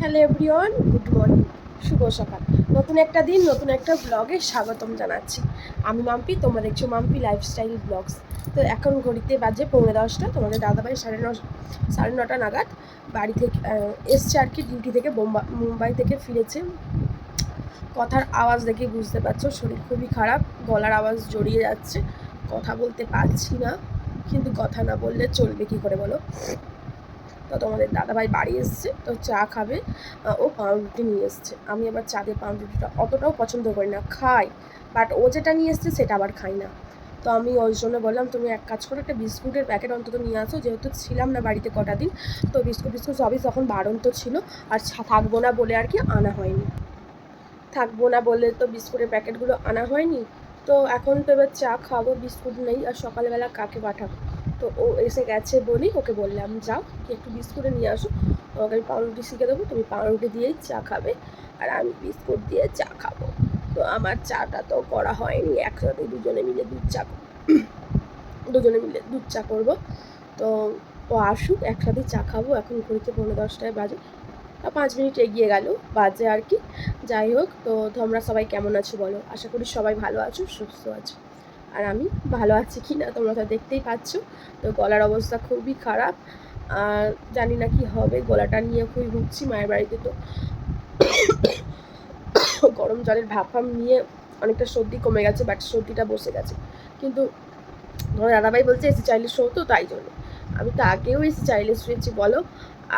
Hello everyone, good morning, শুভ সকাল। নতুন একটা দিন, নতুন একটা ব্লগে স্বাগতম জানাচ্ছি। আমি মাম্পি, তোমরা দেখছ মাম্পি লাইফস্টাইল ব্লগস তো এখন ঘড়িতে বাজে পৌনে দশটা, তোমাদের দাদাভাই সাড়ে ন সাড়ে নটা নাগাদ। বাড়ি থেকে এসছে আর কি ডিউটি থেকে, বোম্বা, মুম্বাই থেকে ফিরেছে। কথার আওয়াজ দেখে বুঝতে পারছ, শরীর খুবই খারাপ, গলার আওয়াজ জড়িয়ে যাচ্ছে। কথা বলতে পারছি না, কিন্তু কথা না বললে চলবে কি করে বলো? তো তোমাদের দাদাভাই বাড়ি এসছে, তো চা খাবে ও পাউরুটি নিয়ে এসছে। আমি আবার চাঁদের পাউরুটিটা অতটাও পছন্দ করি না, খাই। বাট ও যেটা নিয়ে এসছে সেটা আবার খাই না। তো আমি ওই জন্য বললাম, তুমি এক কাজ করো, একটা বিস্কুটের প্যাকেট অন্তত নিয়ে আসো। যেহেতু ছিলাম না বাড়িতে কটা দিন, তো বিস্কুট বিস্কুট সবই তখন বাড়ন্ত ছিল। আর থাকব না বলে আর কি আনা হয়নি। থাকব না বলে তো বিস্কুটের প্যাকেটগুলো আনা হয়নি। তো এখন তো এবার চা খাব, বিস্কুট নেই, আর সকালবেলা কাকে পাঠাবো? তো ও এসে গেছে বলি ওকে বললাম, যাও, কি একটু বিস্কুটে নিয়ে আসো। তোমাকে আমি পাউরুটি শিখে দেবো, তুমি পাউরুটি দিয়েই চা খাবে আর আমি বিস্কুট দিয়ে চা খাব। তো আমার চাটা তো করা হয়নি, একসাথে দুজনে মিলে দুধ চা দুজনে মিলে দুধ চা করব। তো ও আসুক, একসাথে চা খাব। এখন ঘড়িতে পনেরো দশটায় বাজে। পাঁচ মিনিট এগিয়ে গেল, বাজে আর কি। যাই হোক, তো তোমরা সবাই কেমন আছো বলো? আশা করি সবাই ভালো আছো, সুস্থ আছো। আর আমি ভালো আছি কি না তোমরা তো দেখতেই পাচ্ছ। তো গলার অবস্থা খুবই খারাপ। আর জানি না কি হবে, গলাটা নিয়ে খুবই ভুগছি মায়ের বাড়িতে তো। গরম জলের ভাপ নিয়ে অনেকটা সর্দি কমে গেছে বাট সর্দিটা বসে গেছে। কিন্তু তোমার দাদাভাই বলছে, এসি চাইলে শো তো তাই জন্য। আমি তো আগেও এসি চাইলে শুয়েছি, বলো।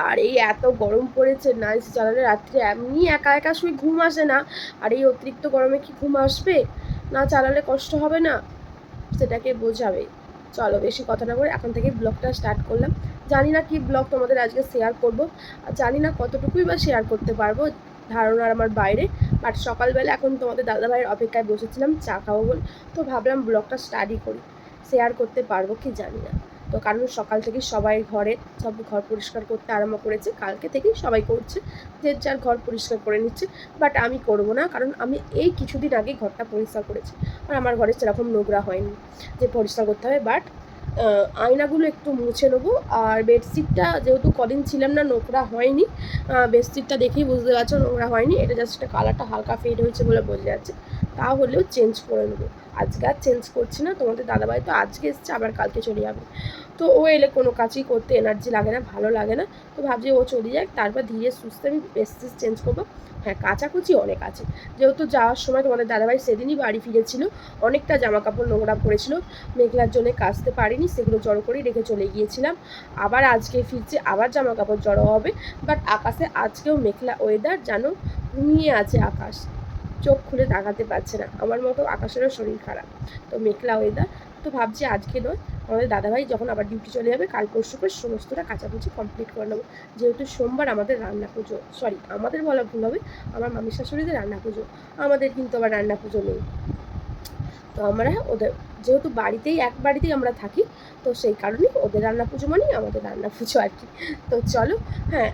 আর এই এত গরম পড়েছে না, এসি চালালে রাত্রে এমনি একা একা শুয়ে ঘুম আসে না। আর এই অতিরিক্ত গরমে কি ঘুম আসবে? না চালালে কষ্ট হবে না। সেটাকে বোঝাবে। চলো বেশি কথা না বলে এখন থেকে ব্লগটা স্টার্ট করলাম। জানি না কি ব্লগ তোমাদের আজকে শেয়ার করব। আর জানি না কতটুকুই বা শেয়ার করতে পারব ধারণার আমার বাইরে। বাট সকালবেলা এখন তোমাদের দাদাভাইয়ের অপেক্ষায় বসেছিলাম, চা খাব বল। তো ভাবলাম ব্লগটা স্টাডি করি। শেয়ার করতে পারব কি জানি না। তো কারণ সকাল থেকে সবাই ঘরে, সব ঘর পরিষ্কার করতে আরম্ভ করেছে। কালকে থেকেই সবাই করছে, যে যার ঘর পরিষ্কার করে নিচ্ছে। বাট আমি করব না, কারণ আমি এই কিছুদিন আগে ঘরটা পরিষ্কার করেছি। আর আমার ঘরে সেরকম নোংরা হয়নি যে পরিষ্কার করতে হবে, বাট আয়নাগুলো একটু মুছে নেব। আর বেডশিটটা যেহেতু কদিন ছিলাম না, নোংরা হয়নি। বেডশিটটা দেখেই বুঝতে পারছ, নোংরা হয়নি। এটা জাস্ট একটা কালারটা হালকা ফেড হয়েছে বলে বোঝা যাচ্ছে। তা হলেও চেঞ্জ করে নেব। আজকে আর চেঞ্জ করছি না, তোমাদের দাদাভাই তো আজকে এসছে, আবার কালকে চলে যাবে। তো ও এলে কোনো কাজই করতে এনার্জি লাগে না, ভালো লাগে না। তো ভাবছি ও চলে যাক, তারপর ধীরে সুস্থে আমি বেডশিট চেঞ্জ করব। হ্যাঁ কাচাকুচি অনেক আছে। যেহেতু যাওয়ার সময় তোমাদের দাদাভাই সেদিনই বাড়ি ফিরেছিল, অনেকটা জামা কাপড় নোংরা পড়েছিল, মেঘলার জন্য কাচতে পারিনি, সেগুলো জড়ো করেই রেখে চলে গিয়েছিলাম। আবার আজকে ফিরছে, আবার জামা কাপড় জড়ো হবে বাট আকাশে আজকেও মেঘলা ওয়েদার যেন ঘুমিয়ে আছে আকাশ। চোখ খুলে তাকাতে পারছে না। আমার মতো আকাশেরও শরীর খারাপ। তো মেঘলা ওয়েদার তো ভাবছি আজকে নয়, আমাদের দাদাভাই যখন আবার ডিউটি চলে যাবে, কাল পরশু করে সমস্তটা কাচাকুচি কমপ্লিট করে নেব। যেহেতু সোমবার আমাদের রান্না পুজো সরি আমাদের বলা ভুল হবে, আমার মামির শাশুড়িদের রান্না পুজো, আমাদের কিন্তু আবার রান্না পুজো নেই। তো আমরা ওদের, যেহেতু বাড়িতেই, এক বাড়িতেই আমরা থাকি, তো সেই কারণেই ওদের রান্না পুজো মানেই আমাদের রান্না পুজো আর কি। তো চলো হ্যাঁ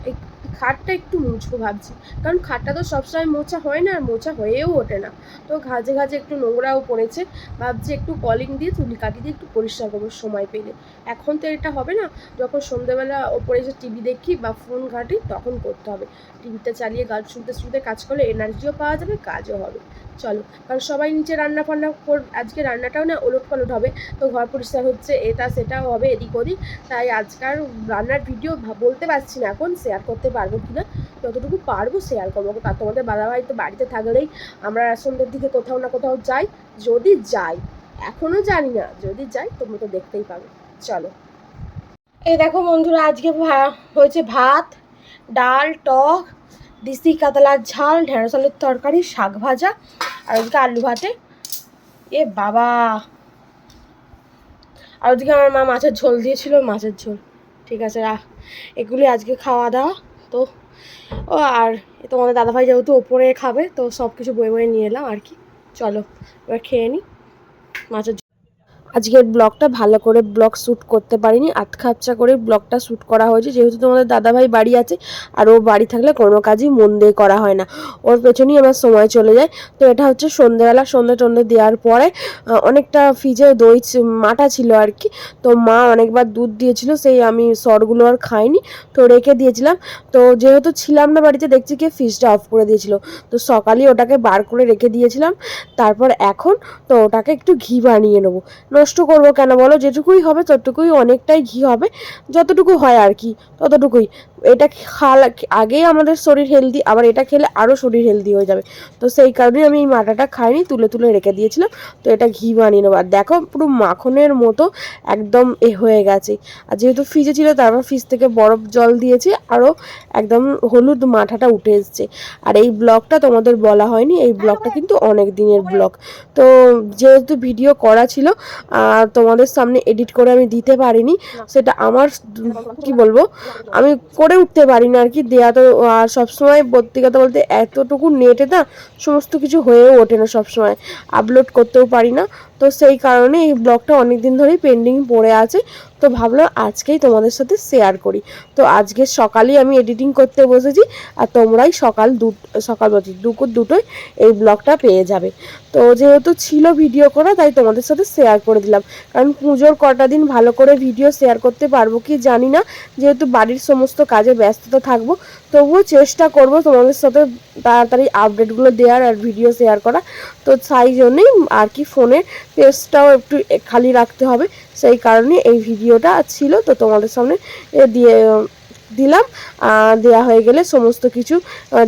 খাটটা একটু মুছবো ভাবছি। কারণ খাটটা তো সবসময় মোছা হয় না, আর মোছা হয়েও ওঠে না। তো ঘাজে ঘাজে একটু নোংরাও পড়েছে। ভাবছি একটু কলিং দিয়ে, চুলি কাটি দিয়ে একটু পরিষ্কার করব সময় পেলে। এখন তো এটা হবে না, যখন সন্ধ্যেবেলা ওপরে এসে টিভি দেখি বা ফোন ঘাঁটি, তখন করতে হবে। টিভিটা চালিয়ে গান শুনতে শুনতে কাজ করলে এনার্জিও পাওয়া যাবে, কাজও হবে। চলো। কারণ সবাই নিচে রান্না ফান্না কর আজকে রান্নাটাও না ওলট পালট হবে। তো ঘর পরিষ্কার হচ্ছে, এটা সেটাও হবে, এদিক ওদিক। তাই আজকাল রান্নার ভিডিও বলতে পারছি না এখন শেয়ার করতে পারব কি না যতটুকু পারব শেয়ার করব। তার তোমাদের বাবাভাই তো বাড়িতে থাকলেই আমরা সন্ধ্যের দিকে কোথাও না কোথাও যাই। যদি যাই এখনও জানি না, যদি যাই তোমরা তো দেখতেই পাবে। চলো। এই দেখো বন্ধুরা, আজকে হয়েছে ভাত, ডাল, টক দিশি কাতলার ঝাল ঢেঁড়স আলুর তরকারি, শাক ভাজা, আর ওদিকে আলু ভাতে। এ বাবা! আর ওদিকে আমার মা মাছের ঝোল দিয়েছিল, মাছের ঝোল। ঠিক আছে, রাখ। এগুলি আজকে খাওয়া দাওয়া তো, ও, আর তোমাদের দাদাভাই যেহেতু ওপরে খাবে, তো সব কিছু বয়ে বয়ে নিয়ে এলাম আর কি। চলো, এবার খেয়ে নিই মাছের। আজকের ব্লগটা ভালো করে ব্লগ শ্যুট করতে পারিনি। আবচা করে ব্লগটা শ্যুট করা হয়েছে। যেহেতু তোমাদের দাদাভাই বাড়ি আছে, আর ও বাড়ি থাকলে কোনো কাজই মন দিয়ে করা হয় না। ওর পেছনেই আমার সময় চলে যায়। তো এটা হচ্ছে সন্ধেবেলা সন্ধে টন্ধে দেওয়ার পরে অনেকটা ফ্রিজে দই মাটা ছিল আর কি। তো মা অনেকবার দুধ দিয়েছিল, সেই আমি সরগুলো আর খাইনি। তো রেখে দিয়েছিলাম। তো যেহেতু ছিলাম না বাড়িতে, দেখছি কি ফ্রিজটা অফ করে দিয়েছিল। তো সকালেই ওটাকে বার করে রেখে দিয়েছিলাম। তারপর এখন তো ওটাকে একটু ঘি বানিয়ে নেব। নষ্ট করব কেন বলো? যেটুকুই হবে ততটুকুই অনেকটাই ঘি হবে। যতটুকু হয় আর কি, ততটুকুই। এটা খালা আগেই আমাদের শরীর হেলদি আবার এটা খেলে আরও শরীর হেলদি হয়ে যাবে। তো সেই কারণেই আমি এই মাটাটা খাইনি, তুলে তুলে রেখে দিয়েছিলাম। তো এটা ঘি বানিয়ে নেব। আর দেখো, পুরো মাখনের মতো একদম এ হয়ে গেছে। আর যেহেতু ফ্রিজে ছিল, তারপর ফ্রিজ থেকে বরফ জল দিয়েছি আরও একদম হলুদ মাঠাটা উঠে এসছে। আর এই ব্লগটা তোমাদের বলা হয়নি, এই ব্লগটা কিন্তু অনেক দিনের ব্লগ তো যেহেতু ভিডিও করা ছিল তোমাদের সামনে এডিট করে আমি দিতে পারিনি। সেটা আমার, কি বলব? আমি করে উঠতে পারি না আর কি। দেয়া তো, আর সবসময় সত্যি বলতে এতটুকু নেটে না, সমস্ত কিছু হয়েও ওঠে না সবসময়। আপলোড করতেও পারি না। তো সেই কারণে এই ব্লগটা অনেক দিন ধরেই পেন্ডিং পড়ে আছে। তো ভাবলাম আজকেই তোমাদের সাথে শেয়ার করি। তো আজকে সকালেই আমি এডিটিং করতে বসেছি আর তোমরাই সকাল দু, সকাল বলছি, দুপুর দুটোই এই ব্লগটা পেয়ে যাবে। তো যেহেতু ছিল ভিডিও করা, তাই তোমাদের সাথে শেয়ার করে দিলাম। কারণ পুজোর কটা দিন ভালো করে ভিডিও শেয়ার করতে পারব কি জানি না। যেহেতু বাড়ির সমস্ত কাজে ব্যস্ততা থাকব, তবুও চেষ্টা করব তোমাদের সাথে তাড়াতাড়ি আপডেটগুলো দেওয়ার আর ভিডিও শেয়ার করা। তো তাই জন্যেই আর কি ফোনের পেজটাও একটু খালি রাখতে হবে। সেই কারণে এই ভিডিওটা ছিল। তো তোমাদের সামনে দিয়ে দিলাম দেয়া হয়ে গেলে সমস্ত কিছু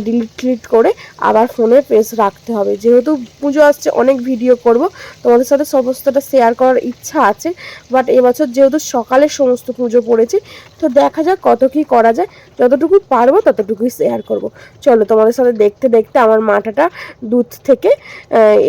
ডিলিট টিলিট করে আবার ফোনে পেজ রাখতে হবে। যেহেতু পুজো আসছে, অনেক ভিডিও করব, তোমাদের সাথে সমস্তটা শেয়ার করার ইচ্ছা আছে বাট এবছর যেহেতু সকালে সমস্ত পুজো পড়েছে, তো দেখা যাক কত কি করা যায়। যতটুকু পারব ততটুকুই শেয়ার করব। চলো তোমাদের সাথে দেখতে দেখতে আমার মাটাটা দুধ থেকে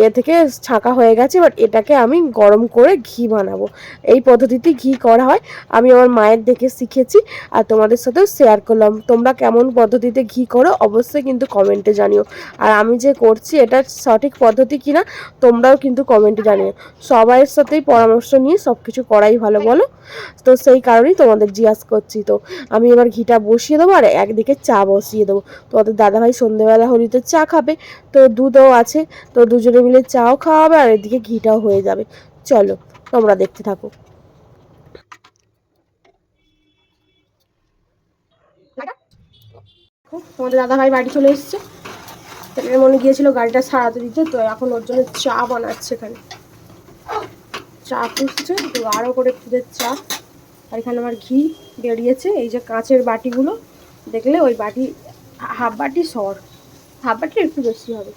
এ থেকে ছাঁকা হয়ে গেছে বাট এটাকে আমি গরম করে ঘি বানাবো। এই পদ্ধতিতে ঘি করা হয়। আমি আমার মায়ের দেখে শিখেছি, আর তোমাদের সাথেও শেয়ার করলাম। তোমরা কেমন পদ্ধতিতে ঘি করো, অবশ্যই কিন্তু কমেন্টে জানিও। আর আমি যে করছি, এটা সঠিক পদ্ধতি কিনা, তোমরাও কিন্তু কমেন্টে জানিও। সবাইয়ের সাথেই পরামর্শ নিয়ে সব কিছু করাই ভালো, বলো? তো সেই কারণেই তোমাদের জিজ্ঞাসা করছি তো। আমি এবার ঘিটা বসিয়ে দেবো আর একদিকে চা বসিয়ে দেবো। তোমাদের দাদাভাই সন্ধেবেলা হলিতে চা খাবে, তো দুধও আছে, তো দুজনে মিলে চাও খাওয়া হবে আর এদিকে ঘিটাও হয়ে যাবে। চলো, তোমরা দেখতে থাকো। তোমাদের দাদাভাই বাড়ি চলে এসেছে। ছেলের মনে গিয়েছিল গাড়িটা সারাতে দিতে, তো এখন ওর জন্য চা বানাচ্ছে এখানে। চা পুষছে আরও করে খুদের চা। আর এখানে আমার ঘি বেরিয়েছে, এই যে কাঁচের বাটিগুলো। দেখলে ওই বাটি, হাফ বাটি সর। হাফ বাটি একটু বেশি হবে।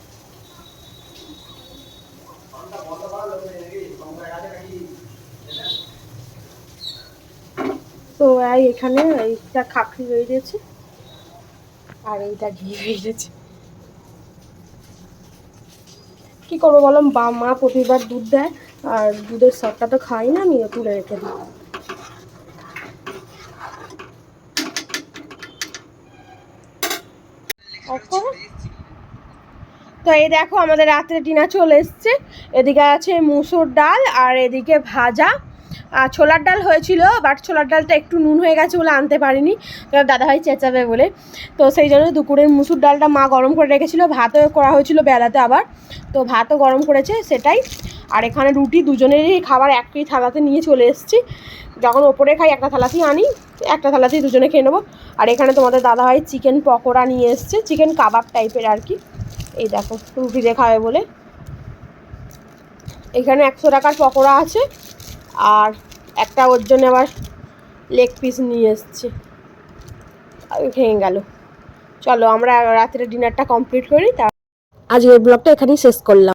তো এখানে এইটা খাকড়ি বেরিয়েছে। আর এইটা ঘি বেরিয়েছে কি করব বলো বা মা প্রতিবার দুধ দেয়, আর দুধের সরটা তো খাই না, আমি তুলে রেখে দিই। তো এই দেখো, আমাদের রাত্রে ডিনার চলে এসছে। এদিকে আছে মুসুর ডাল, আর এদিকে ভাজা। ছোলার ডাল হয়েছিল বাট ছোলার ডালটা একটু নুন হয়ে গেছে বলে আনতে পারিনি। দাদাভাই চেঁচাবে বলে। তো সেই জন্য দুপুরের মুসুর ডালটা মা গরম করে রেখেছিলো, ভাতও করা হয়েছিল বেলাতে আবার। তো ভাতও গরম করেছে, সেটাই। আর এখানে রুটি দুজনেরই খাবার একই থালাতে নিয়ে চলে এসেছি। যখন ওপরে খাই, একটা থালাতেই আনি, একটা থালাতেই দুজনে খেয়ে নেব। আর এখানে তোমাদের দাদাভাই চিকেন পকোড়া নিয়ে এসছে, চিকেন কাবাব টাইপের আর কি। এই দেখো, রুটি দিয়ে খাবে বলে। এখানে একশো টাকার পকোড়া আছে। আর একটা ওর জন্য আবার লেগ পিস নিয়ে এসছে। ভেঙে গেল। চলো আমরা রাত্রে ডিনারটা কমপ্লিট করি তা আজকের ব্লগটা এখানেই শেষ করলাম।